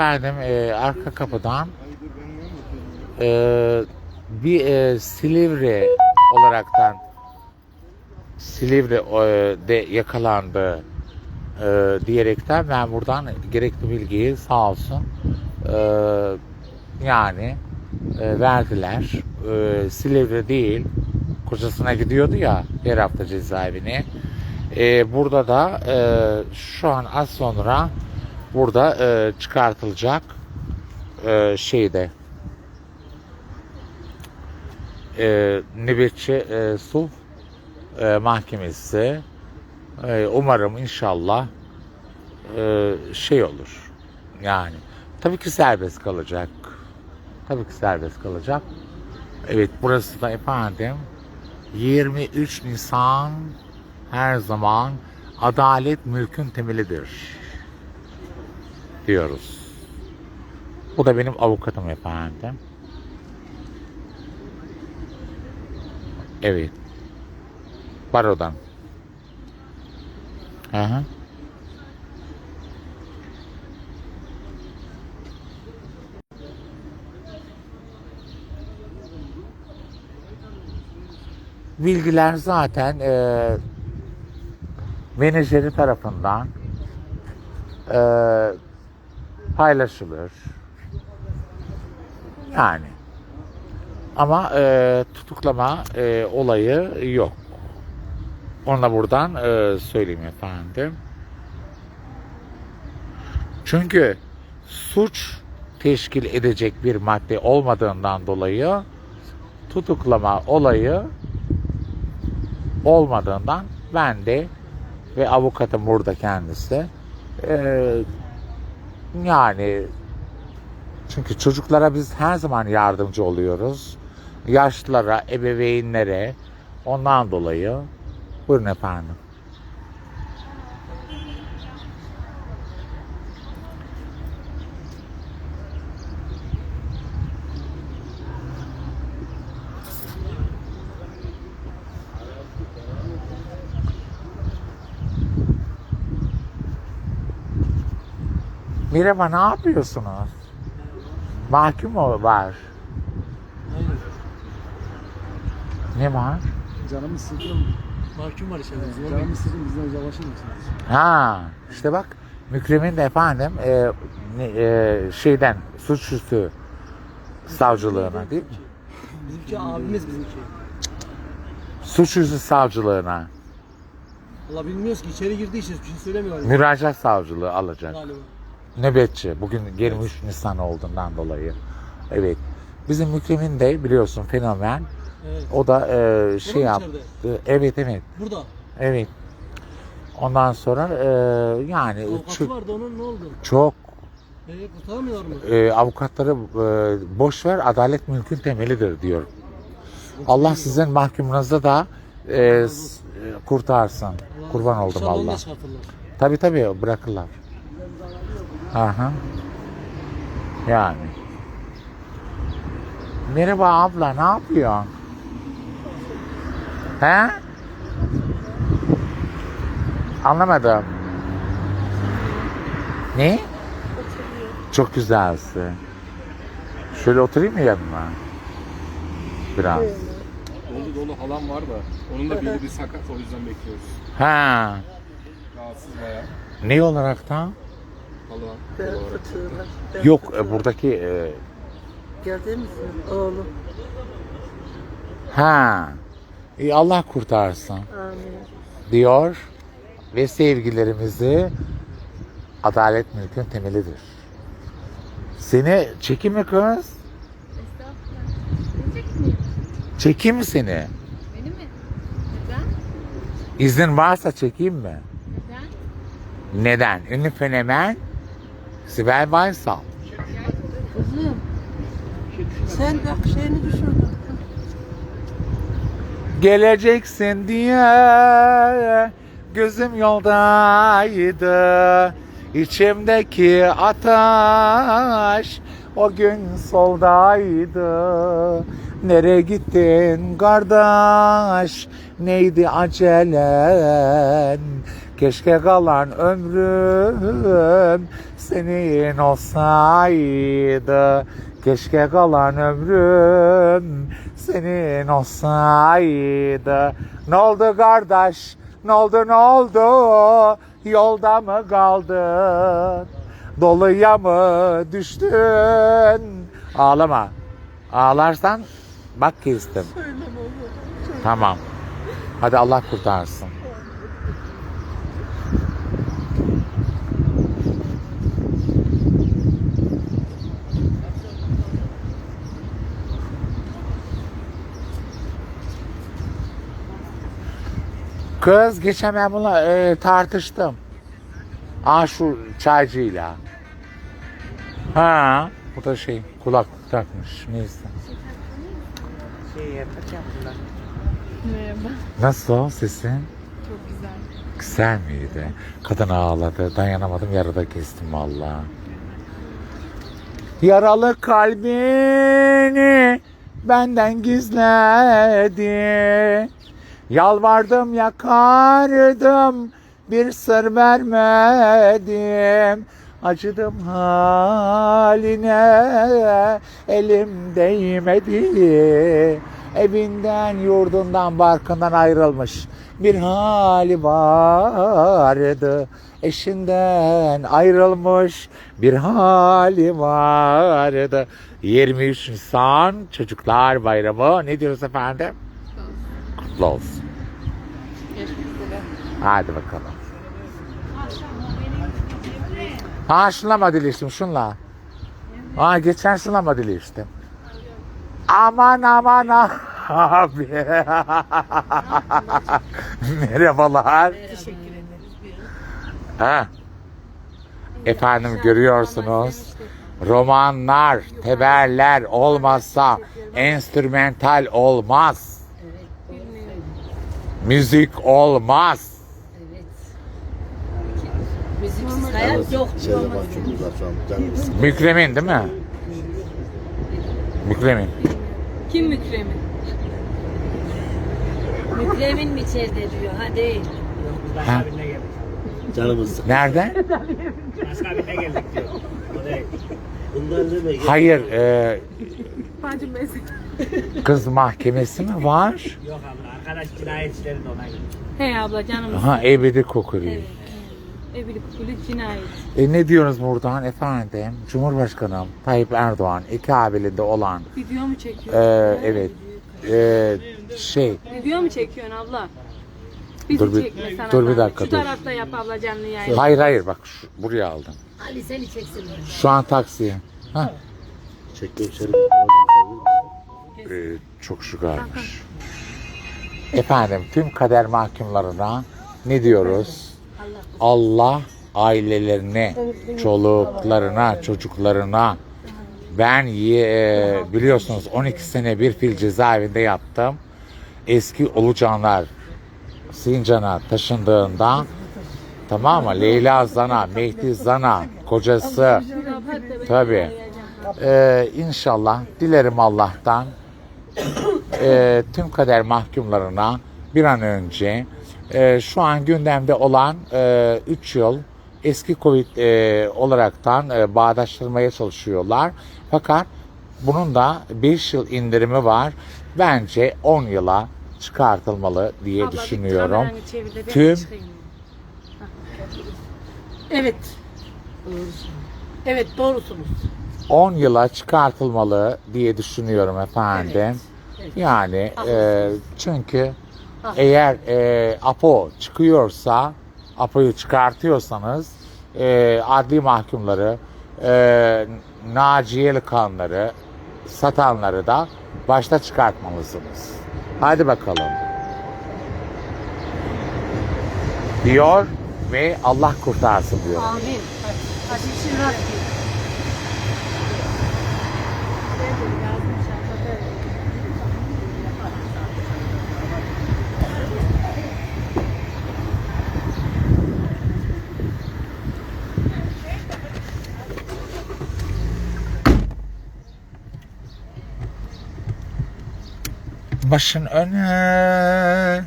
Efendim e, arka kapıdan e, bir e, Silivri olaraktan Silivri e, de yakalandı e, diyerekten ben buradan gerekli bilgiyi sağ olsun e, yani e, verdiler. E, Silivri değil kocasına gidiyordu ya her hafta cezaevine. E, burada da e, şu an az sonra burada e, çıkartılacak e, şeyde e, nöbetçi e, sulh e, mahkemesi e, umarım inşallah e, şey olur. Yani tabii ki serbest kalacak. Tabii ki serbest kalacak. Evet burası da efendim 23 Nisan her zaman adalet mülkün temelidir diyoruz. Bu da benim avukatım efendim. Evet. Barodan. Hı. Bilgiler zaten e, menajeri tarafından e, paylaşılır. Yani. Ama e, tutuklama e, olayı yok. Onu da buradan e, söyleyeyim efendim. Çünkü suç teşkil edecek bir madde olmadığından dolayı tutuklama olayı olmadığından ben de ve avukatım burada kendisi e, yani çünkü çocuklara biz her zaman yardımcı oluyoruz. Yaşlılara, ebeveynlere ondan dolayı buyurun efendim. Merhaba ne yapıyorsunuz? Mahkum mu var? Hayır. Ne var? Canımı sıkın. Mahkum var içeride. Zor Canımı bizden uzaklaşır mısınız? Ha işte bak Mükremin de efendim e, e, şeyden suçüstü savcılığına değil mi? Bizimki abimiz bizimki. Suçüstü savcılığına Valla bilmiyoruz ki içeri girdiği için bir şey söylemiyor galiba. müracaat savcılığı alacak. galiba. Nöbetçi. Bugün 23 Nisan olduğundan dolayı. Evet. Bizim Mükremin de biliyorsun fenomen. Evet. O da e, şey mu yaptı. Evet evet. Burada. Evet. Ondan sonra e, yani Avukatı çok, vardı onun ne oldu? çok Ee, kurtaramıyorlar mı? e, avukatları e, boş ver adalet mülkün temelidir diyor. Allah sizin mahkumunuzda da e, e, kurtarsın. Kurban oldum Allah. Tabi tabi bırakırlar. Aha. Yani. Merhaba abla ne yapıyorsun? He? Anlamadım. Ne? Çok güzelsin. Şöyle oturayım mı yanına? Biraz. Dolu dolu halam var da onun da biri bir sakat o yüzden bekliyoruz. Ha. Rahatsız bayağı. Ne olarak da? Dolu olarak. fıtığına. Ben Yok e, buradaki e, Geldi misin? Oğlum. ha. İyi, Allah kurtarsın. Amin. diyor ve sevgilerimizi adalet mülkün temelidir. Seni çekeyim mi kız? Estağfurullah. Ne çekmeyeyim? Çekeyim mi seni? Beni mi? Neden? İznin varsa çekeyim mi? Neden? Neden? Ünlü fenomen Sibel Baysal. Kızım. Sen bak şeyini düşürdün. Geleceksin diye gözüm yoldaydı. İçimdeki ateş o gün soldaydı. Nereye gittin kardeş? Neydi acelen? Keşke kalan ömrüm senin olsaydı. Keşke kalan ömrüm senin olsaydı. Ne oldu kardeş? Ne oldu ne oldu? Yolda mı kaldın? Doluya mı düştün? Ağlama. Ağlarsan bak kestim. Tamam. Hadi Allah kurtarsın. Kız geçen ben bununla e, tartıştım. Aa şu çaycıyla. Ha, bu da şey kulaklık takmış. Neyse. Şey yapacağım. Merhaba. Nasıl o sesin? Çok güzel. Güzel miydi? Kadın ağladı. Dayanamadım yarıda kestim valla. Yaralı kalbini benden gizledi. Yalvardım yakardım bir sır vermedim. Acıdım haline elim değmedi. Evinden yurdundan barkından ayrılmış bir hali vardı. Eşinden ayrılmış bir hali vardı. 23 Nisan Çocuklar Bayramı. Ne diyoruz efendim? Kutlu olsun. Hadi bakalım. Ha şunla mı diliştim şunla? Ha geçen şunla mı diliştim? Aman aman abi. Merhabalar. Ha. Efendim görüyorsunuz. Romanlar, teberler olmazsa enstrümental olmaz. Müzik olmaz. Müziksiz hayat yok. Şeyde bak çok güzel şu an canım sıkıldı. Mükremin değil mi? Mükremin. Kim Mükremin? Mükremin mi içeride diyor? Ha değil. Ha? Canımız sıkıldı. Nerede? Bunlar ne be? Hayır. E, kız mahkemesi mi var? He abla canım. Ha ebedi kokuyor. Evet. Evlilik kulü cinayet. E ne diyoruz buradan efendim? Cumhurbaşkanım Tayyip Erdoğan iki abiliğinde olan Video mu çekiyor? e, evet e, şey Video mu çekiyorsun abla? Bizi Dur bir- dur bir dakika, Şu dur. tarafta yap abla canlı yayın. hayır hayır bak şu- buraya aldım. Ali seni çeksin. Şu an taksiye. Ha. Çektiğim şey. E, çok şugarmış. Efendim tüm kader mahkumlarına ne diyoruz? Allah ailelerine, çoluklarına, çocuklarına ben e, biliyorsunuz 12 sene bir fil cezaevinde yattım. Eski Ulucanlar Sincan'a taşındığında tamam mı? Leyla Zana, Mehdi Zana, kocası tabi. Ee, inşallah dilerim Allah'tan e, tüm kader mahkumlarına bir an önce e, şu an gündemde olan 3 yıl eski Covid e, olaraktan e, bağdaştırmaya çalışıyorlar. Fakat bunun da 5 yıl indirimi var. Bence 10 yıla çıkartılmalı diye Abla, düşünüyorum. Tüm. Evet. Evet doğrusunuz. 10 yıla çıkartılmalı diye düşünüyorum efendim. Yani e, çünkü eğer e, APO çıkıyorsa, APO'yu çıkartıyorsanız e, adli mahkumları, e, Naciyeli kanları, satanları da başta çıkartmalısınız. Hadi bakalım. Diyor ve Allah kurtarsın diyor. Amin. Hadi için Başın öne.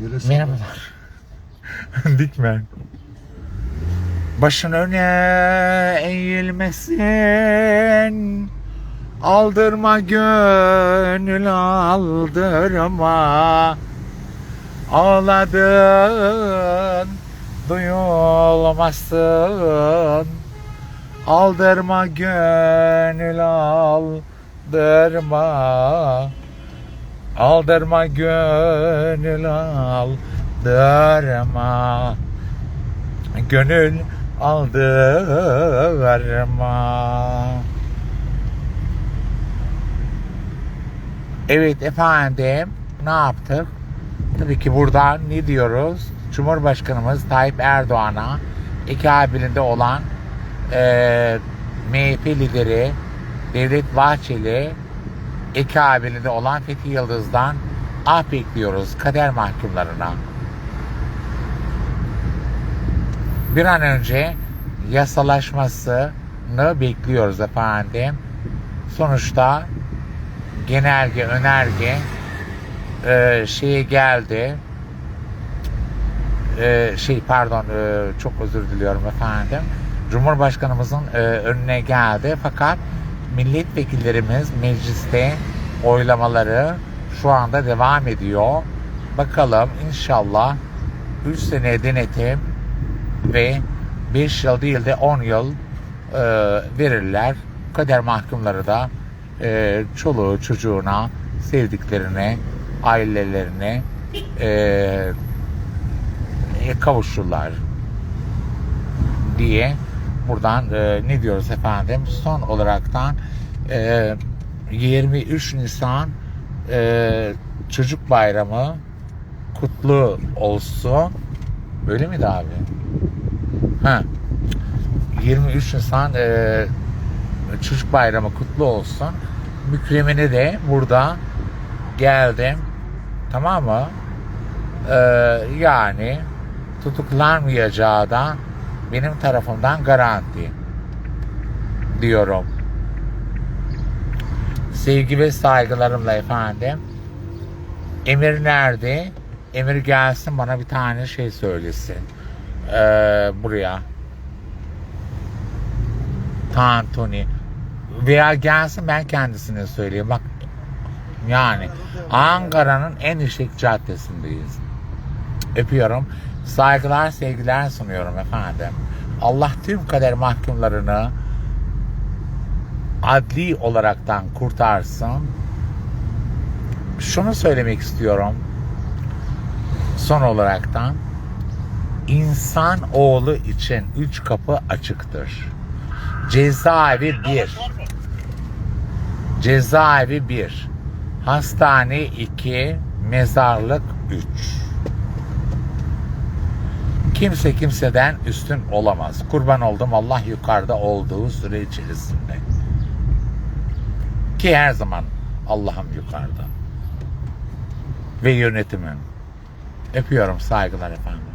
Yürüsün. Merhabalar. Dikmen. Başın öne eğilmesin. Aldırma gönül aldırma. Ağladın duyulmasın. Aldırma gönül aldırma. Aldırma gönül aldırma. Gönül aldırma. Evet efendim ne yaptık? Tabii ki buradan ne diyoruz? Cumhurbaşkanımız Tayyip Erdoğan'a iki birinde olan eee MHP lideri Devlet Bahçeli iki birinde olan Fethi Yıldız'dan ah bekliyoruz kader mahkumlarına. Bir an önce yasalaşmasını bekliyoruz efendim. Sonuçta genelge, önerge e, şeye geldi. E, şey pardon e, çok özür diliyorum efendim. Cumhurbaşkanımızın e, önüne geldi fakat milletvekillerimiz mecliste oylamaları şu anda devam ediyor. Bakalım inşallah 3 sene denetim ve 5 yıl değil de 10 yıl e, verirler. Kader mahkumları da e, çoluğu çocuğuna, sevdiklerine, ailelerine e, e, kavuşurlar diye buradan e, ne diyoruz efendim son olaraktan e, 23 Nisan e, çocuk bayramı kutlu olsun böyle miydi abi? Ha. 23 Nisan e, çocuk bayramı kutlu olsun. Mükremini de burada geldim. Tamam mı? Ee, yani tutuklanmayacağı da benim tarafımdan garanti diyorum. Sevgi ve saygılarımla efendim. Emir nerede? Emir gelsin bana bir tane şey söylesin. Ee, buraya. Tantuni. Veya gelsin ben kendisine söyleyeyim. Bak yani Ankara'nın en işlek caddesindeyiz. Öpüyorum. Saygılar, sevgiler sunuyorum efendim. Allah tüm kader mahkumlarını adli olaraktan kurtarsın. Şunu söylemek istiyorum. Son olaraktan insan oğlu için üç kapı açıktır. Cezaevi bir. Cezaevi bir. Hastane iki. Mezarlık üç. Kimse kimseden üstün olamaz. Kurban oldum Allah yukarıda olduğu süre içerisinde. Ki her zaman Allah'ım yukarıda. Ve yönetimin. Öpüyorum saygılar efendim.